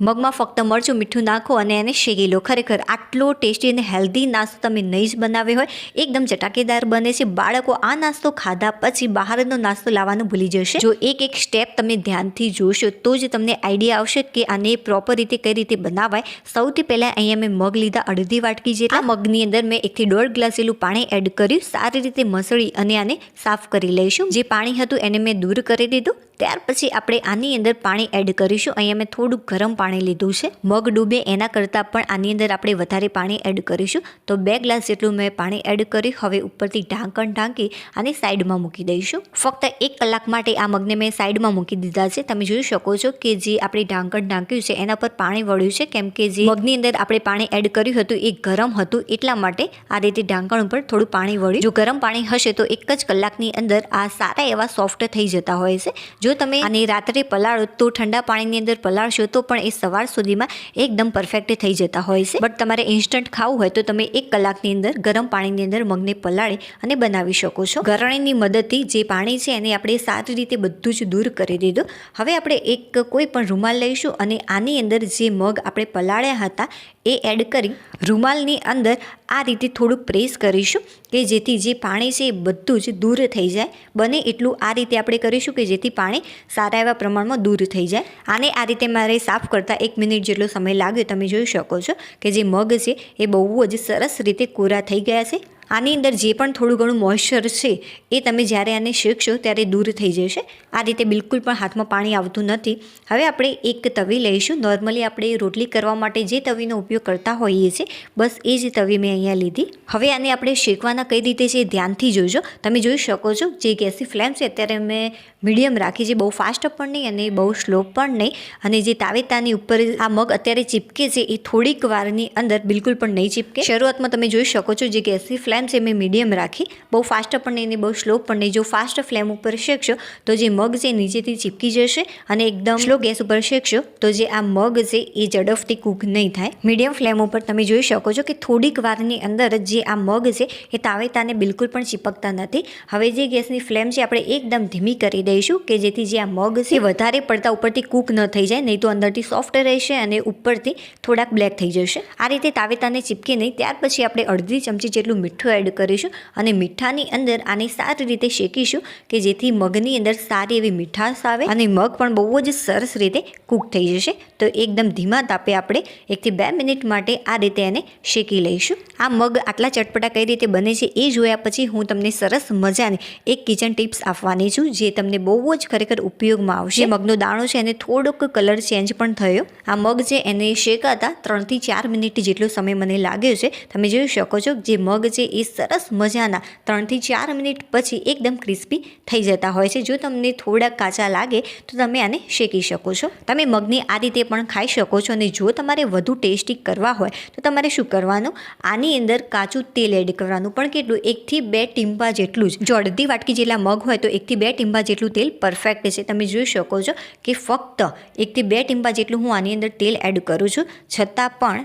મગમાં ફક્ત મરચું, મીઠું નાખો અને એને શેકી લો ખરેખર આટલો ટેસ્ટી અને હેલ્ધી નાસ્તો તમે નહીં જ બનાવ્યો હોય. એકદમ ચટાકેદાર બને છે. બાળકો આ નાસ્તો ખાધા પછી બહારનો નાસ્તો લાવવાનું ભૂલી જશે. જો એક એક સ્ટેપ તમે ધ્યાનથી જોશો તો જ તમને આઈડિયા આવશે કે આને પ્રોપર રીતે કઈ રીતે બનાવાય. સૌથી પહેલાં અહીંયા મેં મગ લીધા, અડધી વાટકી જેટલા. મગની અંદર મેં એકથી દોઢ ગ્લાસ જેટલું પાણી એડ કર્યું. સારી રીતે મસળી અને આને સાફ કરી લઈશું. જે પાણી હતું એને મેં દૂર કરી દીધું. ત્યાર પછી આપણે આની અંદર પાણી એડ કરીશું. અહીંયા મેં થોડું ગરમ પાણી લીધું છે. મગ ડૂબે એના કરતાં પણ આની અંદર આપણે વધારે પાણી એડ કરીશું. તો બે ગ્લાસ જેટલું મેં પાણી એડ કરી હવે ઉપરથી ઢાંકણ ઢાંકી આને સાઈડમાં મૂકી દઈશું. ફક્ત એક કલાક માટે આ મગને મેં સાઈડમાં મૂકી દીધા છે. તમે જોઈ શકો છો કે જે આપણે ઢાંકણ ઢાંક્યું છે એના પર પાણી વળ્યું છે. કેમ કે જે મગની અંદર આપણે પાણી એડ કર્યું હતું એ ગરમ હતું એટલા માટે આ રીતે ઢાંકણ ઉપર થોડું પાણી વળ્યું. જો ગરમ પાણી હશે તો એક જ કલાકની અંદર આ સારા એવા સોફ્ટ થઈ જતા હોય છે. જો તમે આને રાત્રે પલાળો તો ઠંડા પાણીની અંદર પલાળશો, તો પણ એ સવાર સુધીમાં એકદમ પરફેક્ટ થઈ જતા હોય છે. બટ તમારે ઇન્સ્ટન્ટ ખાવું હોય તો તમે એક કલાકની અંદર ગરમ પાણીની અંદર મગને પલાળી અને બનાવી શકો છો. ગરણીની મદદથી જે પાણી છે એને આપણે સારી રીતે બધું જ દૂર કરી દીધું. હવે આપણે એક કોઈ પણ રૂમાલ લઈશું અને આની અંદર જે મગ આપણે પલાળ્યા હતા એ એડ કરી રૂમાલની અંદર આ રીતે થોડુંક પ્રેસ કરીશું કે જેથી જે પાણી છે એ બધું જ દૂર થઈ જાય. બને એટલું આ રીતે આપણે કરીશું કે જેથી પાણી સારા એવા પ્રમાણમાં દૂર થઈ જાય. આને આ રીતે મારે સાફ કરતાં એક મિનિટ જેટલો સમય લાગ્યો, તમે જોઈ શકો છો કે જે મગ છે એ બહુ જ સરસ રીતે કોરા થઈ ગયા છે. આની અંદર જે પણ થોડું ઘણું મોઇશ્ચર છે, એ તમે જ્યારે આને શેકશો ત્યારે દૂર થઈ જશે. આ રીતે બિલકુલ પણ હાથમાં પાણી આવતું નથી. હવે આપણે એક તવી લઈશું. નોર્મલી આપણે રોટલી કરવા માટે જે તવીનો ઉપયોગ કરતા હોઈએ છીએ, બસ એ જ તવી મેં અહીંયા લીધી. હવે આને આપણે શેકવાના કઈ રીતે છે ધ્યાનથી જોજો. તમે જોઈ શકો છો જે ગેસની ફ્લેમ છે, અત્યારે મેં મીડિયમ રાખી છે, બહુ ફાસ્ટ પણ નહીં અને બહુ સ્લો પણ નહીં. અને જે તાવેતાની ઉપર આ મગ અત્યારે ચીપકે છે, એ થોડીક વારની અંદર બિલકુલ પણ નહીં ચીપકે. શરૂઆતમાં તમે જોઈ શકો છો જે ગેસની ફ્લેમ છે મેં મીડિયમ રાખી, બહુ ફાસ્ટ પણ નહીં બહુ સ્લો પણ નહીં. જો ફાસ્ટ ફ્લેમ ઉપર શેકશો, તો જે મગ છે નીચેથી ચીપકી જશે અને એકદમ સ્લો ગેસ ઉપર શેકશો, તો જે આ મગ છે એ ઝડપથી કૂક નહીં થાય. મીડિયમ ફ્લેમ ઉપર તમે જોઈ શકો છો કે થોડીક વારની અંદર જે આ મગ છે એ તાવેતાને બિલકુલ પણ ચીપકતા નથી. હવે જે ગેસની ફ્લેમ છે આપણે એકદમ ધીમી કરી દઈશું કે જેથી જે આ મગ છે વધારે પડતા ઉપરથી કૂક ન થઈ જાય, નહીં તો અંદરથી સોફ્ટ રહેશે અને ઉપરથી થોડાક બ્લેક થઈ જશે. આ રીતે તાવેતાને ચીપકે નહીં, ત્યાર પછી આપણે અડધી ચમચી જેટલું મીઠું એડ કરીશું અને મીઠાની અંદર આને સારી રીતે શેકીશું કે જેથી મગની અંદર સારી એવી મીઠાશ આવે અને મગ પણ બહુ જ સરસ રીતે કૂક થઈ જશે. તો એકદમ ધીમા તાપે આપણે એકથી બે મિનિટ માટે આ રીતે એને શેકી લઈશું. આ મગ આટલા ચટપટા કઈ રીતે બને છે એ જોયા પછી હું તમને સરસ મજાની એક કિચન ટિપ્સ આપવાની છું જે તમને બહુ જ ખરેખર ઉપયોગમાં આવશે. મગનો દાણો છે એને થોડોક કલર ચેન્જ પણ થયો. આ મગ છે એને શેકાતા ત્રણથી ચાર મિનિટ જેટલો સમય મને લાગ્યો છે. તમે જોઈ શકો છો જે મગ છે સરસ મજાના ત્રણથી ચાર મિનિટ પછી એકદમ ક્રિસ્પી થઈ જતા હોય છે. જો તમને થોડા કાચા લાગે તો તમે આને શેકી શકો છો. તમે મગની આ રીતે પણ ખાઈ શકો છો અને જો તમારે વધુ ટેસ્ટી કરવા હોય તો તમારે શું કરવાનું? આની અંદર કાચું તેલ એડ કરવાનું. પણ કેટલું? એકથી બે ટીમ્પા જેટલું જ. જો અડધી વાટકી જેટલા મગ હોય તો એકથી બે ટીમ્પા જેટલું તેલ પરફેક્ટ છે. તમે જોઈ શકો છો કે ફક્ત એકથી બે ટીમ્પા જેટલું હું આની અંદર તેલ એડ કરું છું. છતાં પણ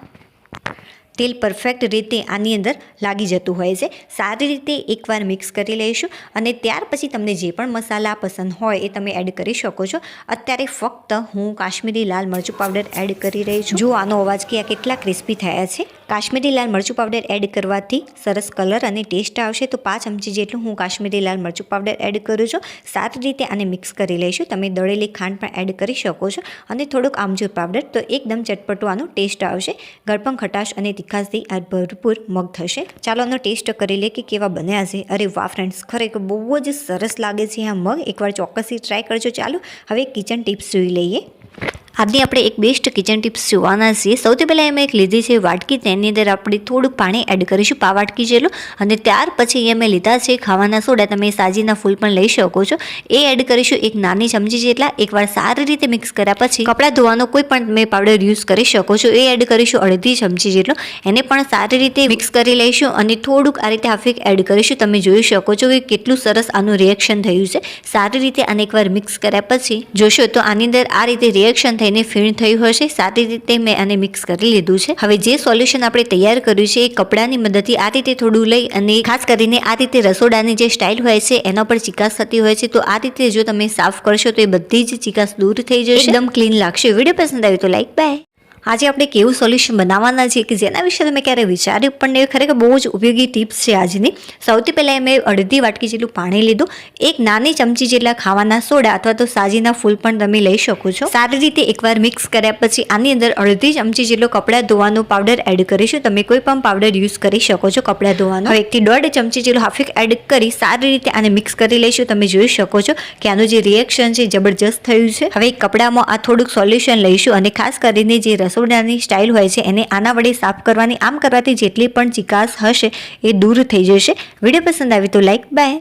તેલ પરફેક્ટ રીતે આની અંદર લાગી જતું હોય છે. સારી રીતે એકવાર મિક્સ કરી લઈશું અને ત્યાર પછી તમને જે પણ મસાલા પસંદ હોય એ તમે એડ કરી શકો છો. અત્યારે ફક્ત હું કાશ્મીરી લાલ મરચું પાવડર એડ કરી રહી છું. જો આનો અવાજ કે આ કેટલા ક્રિસ્પી થયા છે. કાશ્મીરી લાલ મરચું પાવડર એડ કરવાથી સરસ કલર અને ટેસ્ટ આવશે. તો પાંચ ચમચી જેટલું હું કાશ્મીરી લાલ મરચું પાવડર એડ કરું છું. સારી રીતે આને મિક્સ કરી લઈશું. તમે દળેલી ખાંડ પણ એડ કરી શકો છો. અને થોડુંક આમચૂર પાવડર તો એકદમ ચટપટો આનો ટેસ્ટ આવશે. ગળપણ ખટાશ અને તીખાશથી આ ભરપૂર મગ થશે. ચાલો આનો ટેસ્ટ કરી લે કે કેવા બન્યા છે. અરે વાહ ફ્રેન્ડ્સ ખરેખર બહુ જ સરસ લાગે છે આ મગ. એકવાર ચોક્કસથી ટ્રાય કરજો. ચાલો, હવે કિચન ટિપ્સ જોઈ લઈએ. આજની આપણે એક બેસ્ટ કિચન ટિપ્સ જોવાના છીએ. સૌથી પહેલાં એમાં એક લીધી છે વાટકી. તેની અંદર આપણે થોડુંક પાણી એડ કરીશું, પા વાટકી જેટલું. અને ત્યાર પછી એ મેં લીધા છે ખાવાના સોડા. તમે સાજીના ફૂલ પણ લઈ શકો છો. એ એડ કરીશું એક નાની ચમચી જેટલા. એકવાર સારી રીતે મિક્સ કર્યા પછી કપડાં ધોવાનો કોઈ પણ તમે પાવડર યુઝ કરી શકો છો. એ એડ કરીશું અડધી ચમચી જેટલો. એને પણ સારી રીતે મિક્સ કરી લઈશું અને થોડુંક આ રીતે હાફિક એડ કરીશું. તમે જોઈ શકો છો કે કેટલું સરસ આનું રિએક્શન થયું છે. સારી રીતે આને એકવાર મિક્સ કર્યા પછી જોશો તો આની અંદર આ રીતે રિએક્શન થઈને ફીણ થયું હશે સારી રીતે મેં આને મિક્સ કરી લીધું છે. હવે જે સોલ્યુશન આપણે તૈયાર કર્યું છે એ કપડાની મદદથી આ રીતે થોડું લઈ અને ખાસ કરીને આ રીતે રસોડાની જે સ્ટાઇલ હોય છે એના પર ચિકાસ થતી હોય છે તો આ રીતે જો તમે સાફ કરશો તો એ બધી જ ચિકાસ દૂર થઈ જશે. એકદમ ક્લીન લાગશે. વીડિયો પસંદ આવ્યો તો લાઈક બાય આજે આપણે કેવું સોલ્યુશન બનાવવાના છીએ કે જેના વિશે તમે ક્યારે વિચાર્યું પણ એ ખરેખર બહુ જ ઉપયોગી ટિપ્સ છે આજની. સૌથી પહેલાં મેં અડધી વાટકી જેટલું પાણી લીધું, એક નાની ચમચી જેટલા ખાવાના સોડા અથવા તો સાજીના ફૂલ પણ તમે લઈ શકો છો. સારી રીતે એકવાર મિક્સ કર્યા પછી આની અંદર અડધી ચમચી જેટલો કપડાં ધોવાનો પાવડર એડ કરીશું. તમે કોઈ પણ પાવડર યુઝ કરી શકો છો કપડાં ધોવાનો. એકથી દોઢ ચમચી જેટલો હાફિક એડ કરી સારી રીતે આને મિક્સ કરી લઈશું. તમે જોઈ શકો છો કે આનું જે રિએક્શન છે જબરજસ્ત થયું છે. હવે કપડામાં આ થોડુંક સોલ્યુશન લઈશું અને ખાસ કરીને જે રસોડાની સ્ટાઇલ હોય છે, એને આના વડે સાફ કરવાની, આમ કરવાથી જેટલી પણ ચિકાસ હશે એ દૂર થઈ જશે. વીડિયો પસંદ આવી તો લાઈક બાય